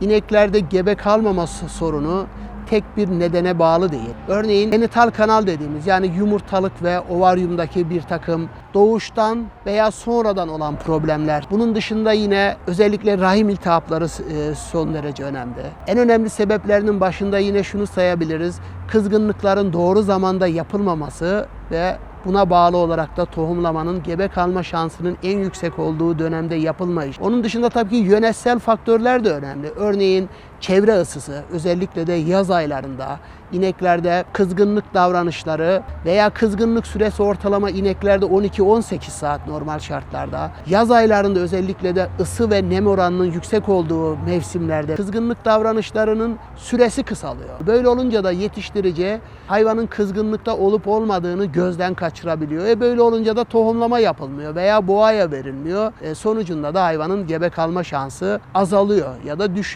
İneklerde gebe kalmaması sorunu tek bir nedene bağlı değil. Örneğin genital kanal dediğimiz yani yumurtalık ve ovaryumdaki bir takım doğuştan veya sonradan olan problemler. Bunun dışında yine özellikle rahim iltihapları e, son derece önemli. En önemli sebeplerinin başında yine şunu sayabiliriz. Kızgınlıkların doğru zamanda yapılmaması ve Buna bağlı olarak da tohumlamanın gebe kalma şansının en yüksek olduğu dönemde yapılmayış. Onun dışında tabii ki yönetsel faktörler de önemli. Örneğin çevre ısısı özellikle de yaz aylarında ineklerde kızgınlık davranışları veya kızgınlık süresi ortalama ineklerde 12-18 saat normal şartlarda. Yaz aylarında özellikle de ısı ve nem oranının yüksek olduğu mevsimlerde kızgınlık davranışlarının süresi kısalıyor. Böyle olunca da yetiştirici hayvanın kızgınlıkta olup olmadığını gözden kaçırabiliyor. E böyle olunca da tohumlama yapılmıyor veya boğaya verilmiyor. E sonucunda da hayvanın gebe kalma şansı azalıyor ya da düşüyor.